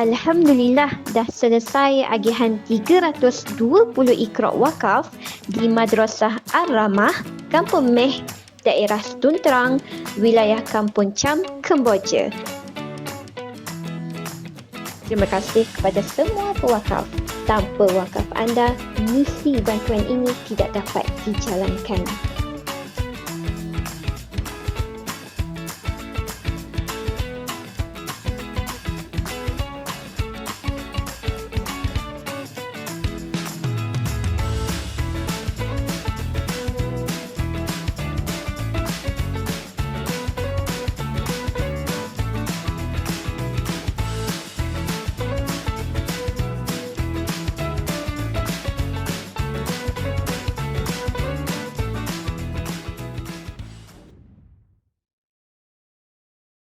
Alhamdulillah dah selesai agihan 320 ikrok wakaf di Madrasah Ar-Ramah, Kampung Meh, daerah Stunterang, wilayah Kampung Cham, Kemboja. Terima kasih kepada semua pewakaf. Tanpa wakaf anda, misi bantuan ini tidak dapat dijalankan.